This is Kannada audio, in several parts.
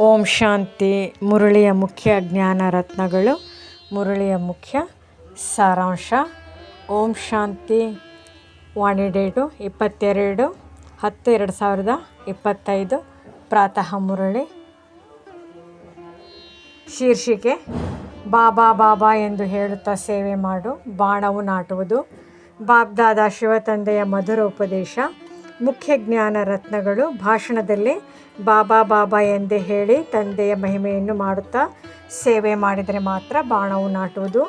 ಓಂ ಶಾಂತಿ, ಮುರಳಿಯ ಮುಖ್ಯ ಜ್ಞಾನ ರತ್ನಗಳು, ಮುರಳಿಯ ಮುಖ್ಯ ಸಾರಾಂಶ. ಓಂ ಶಾಂತಿ, ವಾಣಿ ಡೇಟು, ಇಪ್ಪತ್ತೆರಡು, ಹತ್ತು, ಎರಡು ಸಾವಿರದ ಇಪ್ಪತ್ತೈದು. ಪ್ರಾತಃ ಮುರಳಿ. ಶೀರ್ಷಿಕೆ, ಬಾಬಾ ಬಾಬಾ ಎಂದು ಹೇಳುತ್ತಾ ಸೇವೆ ಮಾಡು, ಬಾಣವು ನಾಟುವುದು. ಬಾಬ್ದಾದ ಶಿವತಂದೆಯ ಮಧುರ ಉಪದೇಶ. ಮುಖ್ಯ ಜ್ಞಾನ ರತ್ನಗಳು ಭಾಷಣದಲ್ಲಿ ಬಾಬಾ ಬಾಬಾ ಎಂದೇ ಹೇಳಿ ತಂದೆಯ ಮಹಿಮೆಯನ್ನು ಮಾಡುತ್ತಾ ಸೇವೆ ಮಾಡಿದರೆ ಮಾತ್ರ ಬಾಣವು ನಾಟುವುದು.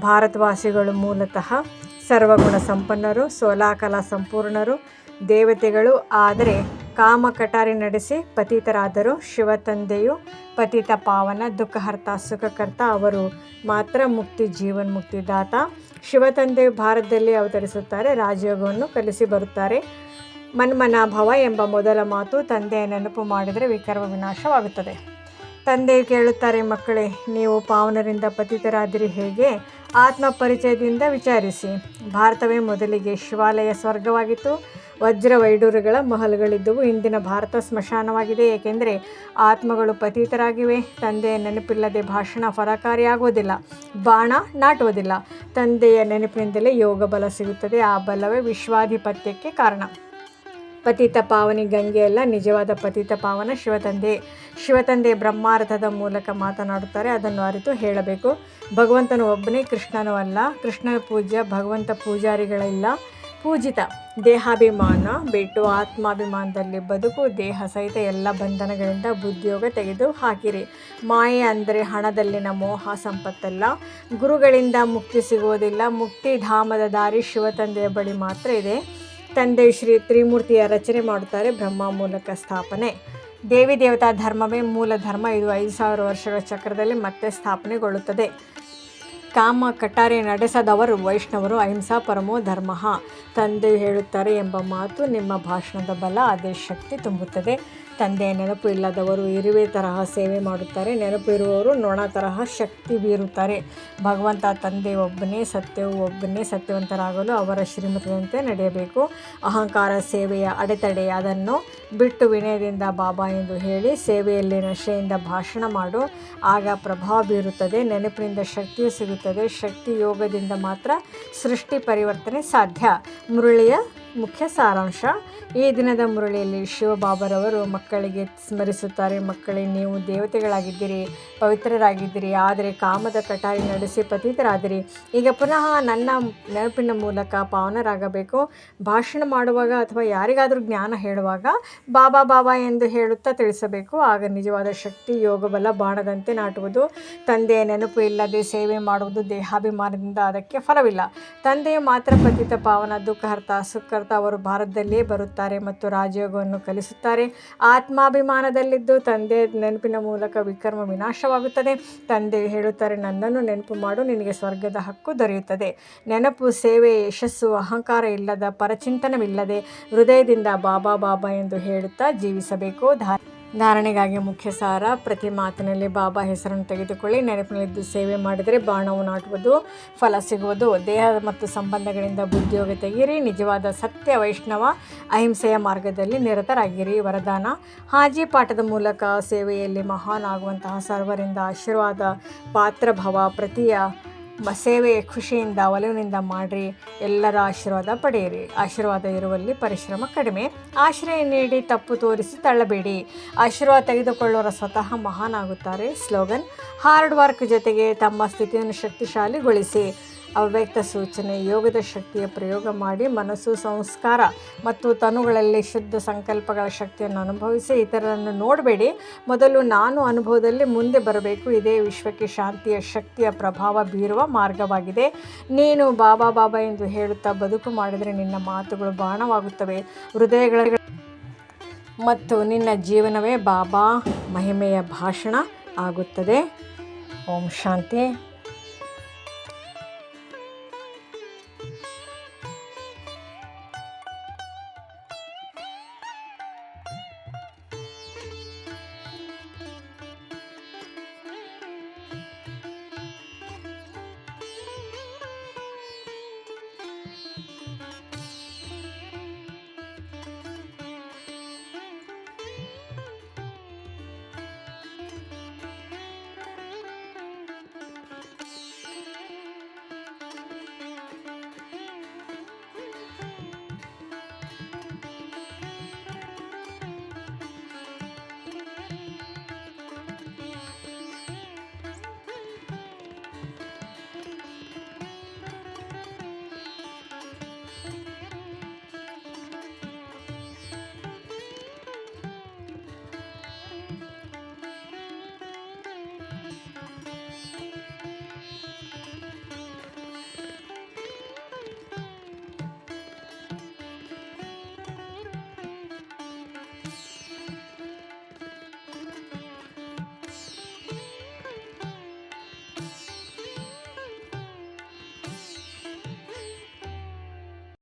ಭಾರತವಾಸಿಗಳು ಮೂಲತಃ ಸರ್ವಗುಣ ಸಂಪನ್ನರು, ಸೋಲಾಕಲಾ ಸಂಪೂರ್ಣರು, ದೇವತೆಗಳು. ಆದರೆ ಕಾಮ ಕಟಾರಿ ನಡೆಸಿ ಪತಿತರಾದರು. ಶಿವತಂದೆಯು ಪತಿತ ಪಾವನ, ದುಃಖಹರ್ತ, ಸುಖಕರ್ತ. ಅವರು ಮಾತ್ರ ಮುಕ್ತಿ, ಜೀವನ್ ಮುಕ್ತಿದಾತ ಶಿವತಂದೆಯು ಭಾರತದಲ್ಲಿ ಅವತರಿಸುತ್ತಾರೆ, ರಾಜಯೋಗವನ್ನು ಕಲಿಸಿ ಬರುತ್ತಾರೆ. ಮನ್ಮನಾಭವ ಎಂಬ ಮೊದಲ ಮಾತು ತಂದೆಯ ನೆನಪು ಮಾಡಿದರೆ ವಿಕರ್ಮ ವಿನಾಶವಾಗುತ್ತದೆ. ತಂದೆ ಕೇಳುತ್ತಾರೆ, ಮಕ್ಕಳೇ, ನೀವು ಪಾವನರಿಂದ ಪತಿತರಾದಿರಿ, ಹೇಗೆ? ಆತ್ಮ ಪರಿಚಯದಿಂದ ವಿಚಾರಿಸಿ. ಭಾರತವೇ ಮೊದಲಿಗೆ ಶಿವಾಲಯ ಸ್ವರ್ಗವಾಗಿತ್ತು. ವಜ್ರ ವೈಡೂರುಗಳ ಮಹಲ್ಗಳಿದ್ದವು. ಇಂದಿನ ಭಾರತ ಸ್ಮಶಾನವಾಗಿದೆ. ಏಕೆಂದರೆ ಆತ್ಮಗಳು ಪತೀತರಾಗಿವೆ. ತಂದೆಯ ನೆನಪಿಲ್ಲದೆ ಭಾಷಣ ಫಲಕಾರಿಯಾಗುವುದಿಲ್ಲ ಬಾಣ ನಾಟುವುದಿಲ್ಲ. ತಂದೆಯ ನೆನಪಿನಿಂದಲೇ ಯೋಗ ಬಲ ಸಿಗುತ್ತದೆ. ಆ ಬಲವೇ ವಿಶ್ವಾಧಿಪತ್ಯಕ್ಕೆ ಕಾರಣ. ಪತಿತ ಪಾವನಿ ಗಂಗೆಯಲ್ಲ ನಿಜವಾದ ಪತಿತ ಪಾವನ ಶಿವತಂದೆ ಶಿವತಂದೆ ಬ್ರಹ್ಮಾರ್ಥದ ಮೂಲಕ ಮಾತನಾಡುತ್ತಾರೆ. ಅದನ್ನು ಅರಿತು ಹೇಳಬೇಕು. ಭಗವಂತನು ಒಬ್ಬನೇ, ಕೃಷ್ಣನೂ ಅಲ್ಲ. ಕೃಷ್ಣನ ಪೂಜ್ಯ ಭಗವಂತ ಪೂಜಾರಿಗಳಿಲ್ಲ. ಪೂಜಿತ ದೇಹಾಭಿಮಾನ, ಬಿಟ್ಟು ಆತ್ಮಾಭಿಮಾನದಲ್ಲಿ ಬದುಕು, ದೇಹ ಸಹಿತ ಎಲ್ಲ ಬಂಧನಗಳಿಂದ ಬುದ್ಧಿಯೋಗ ತೆಗೆದು ಹಾಕಿರಿ. ಮಾಯೆ ಅಂದರೆ ಹಣದಲ್ಲಿನ ಮೋಹ, ಸಂಪತ್ತಲ್ಲ. ಗುರುಗಳಿಂದ ಮುಕ್ತಿ ಸಿಗುವುದಿಲ್ಲ. ಮುಕ್ತಿ ಧಾಮದ ದಾರಿ ಶಿವತಂದೆಯ ಬಳಿ ಮಾತ್ರ ಇದೆ. ತಂದೆ ಶ್ರೀ ತ್ರಿಮೂರ್ತಿಯ ರಚನೆ ಮಾಡುತ್ತಾರೆ ಬ್ರಹ್ಮ ಮೂಲಕ ಸ್ಥಾಪನೆ. ದೇವಿ ದೇವತಾ ಧರ್ಮವೇ ಮೂಲ ಧರ್ಮ. ಇದು ಐದು ಸಾವಿರ ವರ್ಷಗಳ ಚಕ್ರದಲ್ಲಿ ಮತ್ತೆ ಸ್ಥಾಪನೆಗೊಳ್ಳುತ್ತದೆ. ಕಾಮ ಕಟಾರೆ ನಡೆಸದವರು ವೈಷ್ಣವರು, ಅಹಿಂಸಾ ಪರಮೋ ಧರ್ಮ. ತಂದೆ ಹೇಳುತ್ತಾರೆ ಎಂಬ ಮಾತು ನಿಮ್ಮ ಭಾಷಣದ ಬಲ, ಅದೇ ಶಕ್ತಿ ತುಂಬುತ್ತದೆ. ತಂದೆಯ ನೆನಪು ಇಲ್ಲದವರು ಇರುವೆ ತರಹ ಸೇವೆ ಮಾಡುತ್ತಾರೆ. ನೆನಪು ಇರುವವರು ನೊಣ ತರಹ ಶಕ್ತಿ ಬೀರುತ್ತಾರೆ. ಭಗವಂತ ತಂದೆ ಒಬ್ಬನೇ, ಸತ್ಯವು ಒಬ್ಬನೇ, ಸತ್ಯವಂತರಾಗಲು ಅವರ ಶ್ರೀಮತದಂತೆ ನಡೆಯಬೇಕು. ಅಹಂಕಾರ ಸೇವೆಯ ಅಡೆತಡೆ, ಅದನ್ನು ಬಿಟ್ಟು ವಿನಯದಿಂದ ಬಾಬಾ ಎಂದು ಹೇಳಿ ಸೇವೆಯಲ್ಲಿ ನಶೆಯಿಂದ ಭಾಷಣ ಮಾಡು. ಆಗ ಪ್ರಭಾವ ಬೀರುತ್ತದೆ. ನೆನಪಿನಿಂದ ಶಕ್ತಿಯು ಸಿಗುತ್ತದೆ. ಶಕ್ತಿ ಯೋಗದಿಂದ ಮಾತ್ರ ಸೃಷ್ಟಿ ಪರಿವರ್ತನೆ ಸಾಧ್ಯ. ಮುರಳಿಯ ಮುಖ್ಯ ಸಾರಾಂಶ. ಈ ದಿನದ ಮುರಳಿಯಲ್ಲಿ ಶಿವಬಾಬರವರು ಮಕ್ಕಳಿಗೆ ಸ್ಮರಿಸುತ್ತಾರೆ. ಮಕ್ಕಳೇ, ನೀವು ದೇವತೆಗಳಾಗಿದ್ದೀರಿ, ಪವಿತ್ರರಾಗಿದ್ದೀರಿ, ಆದರೆ ಕಾಮದ ಕಟಾರಿ ನಡೆಸಿ ಪತಿತರಾದಿರಿ. ಈಗ ಪುನಃ ನನ್ನ ನೆನಪಿನ ಮೂಲಕ ಪಾವನರಾಗಬೇಕು. ಭಾಷಣ ಮಾಡುವಾಗ ಅಥವಾ ಯಾರಿಗಾದರೂ ಜ್ಞಾನ ಹೇಳುವಾಗ ಬಾಬಾ ಬಾಬಾ ಎಂದು ಹೇಳುತ್ತಾ ತಿಳಿಸಬೇಕು. ಆಗ ನಿಜವಾದ ಶಕ್ತಿ ಯೋಗಬಲ ಬಾಣದಂತೆ ನಾಟುವುದು. ತಂದೆಯ ನೆನಪು ಇಲ್ಲದೆ ಸೇವೆ ಮಾಡುವುದು ದೇಹಾಭಿಮಾನದಿಂದ ಅದಕ್ಕೆ ಫಲವಿಲ್ಲ. ತಂದೆಯ ಮಾತ್ರ ಪತಿತ ಪಾವನ, ದುಃಖ ಸುಖರ್ತ ಅವರು ಭಾರತದಲ್ಲಿಯೇ ಬರುತ್ತಾರೆ ಮತ್ತು ರಾಜಯೋಗವನ್ನು ಕಲಿಸುತ್ತಾರೆ. ಆತ್ಮಾಭಿಮಾನದಲ್ಲಿದ್ದು ತಂದೆ ನೆನಪಿನ ಮೂಲಕ ವಿಕರ್ಮ ವಿನಾಶವಾಗುತ್ತದೆ. ತಂದೆ ಹೇಳುತ್ತಾರೆ, ನನ್ನನ್ನು ನೆನಪು ಮಾಡು, ನಿನಗೆ ಸ್ವರ್ಗದ ಹಕ್ಕು ದೊರೆಯುತ್ತದೆ. ನೆನಪು, ಸೇವೆ, ಯಶಸ್ಸು, ಅಹಂಕಾರ ಇಲ್ಲದ ಪರಚಿಂತನವಿಲ್ಲದೆ ಹೃದಯದಿಂದ ಬಾಬಾ ಬಾಬಾ ಎಂದು ಹೇಳುತ್ತಾ ಜೀವಿಸಬೇಕು. ಧಾ ಧಾರಣೆಗಾಗಿ ಮುಖ್ಯ ಸಾರ, ಪ್ರತಿ ಮಾತಿನಲ್ಲಿ ಬಾಬಾ ಹೆಸರನ್ನು ತೆಗೆದುಕೊಳ್ಳಿ, ನೆನಪಿನಲ್ಲಿದ್ದು ಸೇವೆ ಮಾಡಿದರೆ ಬಾಣವು ನಾಟುವುದು, ಫಲ ಸಿಗುವುದು. ದೇಹ ಮತ್ತು ಸಂಬಂಧಗಳಿಂದ ಬುದ್ಧಿಯೋಗ ತೆಗೆಯಿರಿ ನಿಜವಾದ ಸತ್ಯ ವೈಷ್ಣವ ಅಹಿಂಸೆಯ ಮಾರ್ಗದಲ್ಲಿ ನಿರತರಾಗಿರಿ. ವರದಾನ, ಹಾಜಿ ಪಾಠದ ಮೂಲಕ ಸೇವೆಯಲ್ಲಿ ಮಹಾನ್ ಆಗುವಂತಹ ಸರ್ವರಿಂದ ಆಶೀರ್ವಾದ, ಪಾತ್ರಭವ, ಪ್ರತಿಯ ಸೇವೆ ಖುಷಿಯಿಂದ, ಒಲವಿನಿಂದ ಮಾಡಿರಿ. ಎಲ್ಲರ ಆಶೀರ್ವಾದ ಪಡೆಯಿರಿ. ಆಶೀರ್ವಾದ ಇರುವಲ್ಲಿ ಪರಿಶ್ರಮ ಕಡಿಮೆ. ಆಶ್ರಯ ನೀಡಿ ತಪ್ಪು ತೋರಿಸಿ ತಳ್ಳಬೇಡಿ. ಆಶೀರ್ವಾದ ತೆಗೆದುಕೊಳ್ಳೋರ ಸ್ವತಃ ಮಹಾನ್ ಆಗುತ್ತಾರೆ ಸ್ಲೋಗನ್, ಹಾರ್ಡ್ ವರ್ಕ್ ಜೊತೆಗೆ ತಮ್ಮ ಸ್ಥಿತಿಯನ್ನು ಶಕ್ತಿಶಾಲಿಗೊಳಿಸಿ. ಅವ್ಯಕ್ತ ಸೂಚನೆ, ಯೋಗದ ಶಕ್ತಿಯ ಪ್ರಯೋಗ ಮಾಡಿ ಮನಸ್ಸು ಸಂಸ್ಕಾರ ಮತ್ತು ತನುಗಳಲ್ಲಿ ಶುದ್ಧ ಸಂಕಲ್ಪಗಳ ಶಕ್ತಿಯನ್ನು ಅನುಭವಿಸಿ ಇತರರನ್ನು ನೋಡಬೇಡಿ. ಮೊದಲು ನಾನು ಅನುಭವದಲ್ಲಿ ಮುಂದೆ ಬರಬೇಕು. ಇದೇ ವಿಶ್ವಕ್ಕೆ ಶಾಂತಿಯ ಶಕ್ತಿಯ ಪ್ರಭಾವ ಬೀರುವ ಮಾರ್ಗವಾಗಿದೆ. ನೀನು ಬಾಬಾ ಬಾಬಾ ಎಂದು ಹೇಳುತ್ತಾ ಬದುಕು ಮಾಡಿದರೆ ನಿನ್ನ ಮಾತುಗಳು ಬಾಣವಾಗುತ್ತವೆ. ಹೃದಯಗಳ ಮತ್ತು ನಿನ್ನ ಜೀವನವೇ ಬಾಬಾ ಮಹಿಮೆಯ ಭಾಷಣ ಆಗುತ್ತದೆ. ಓಂ ಶಾಂತಿ.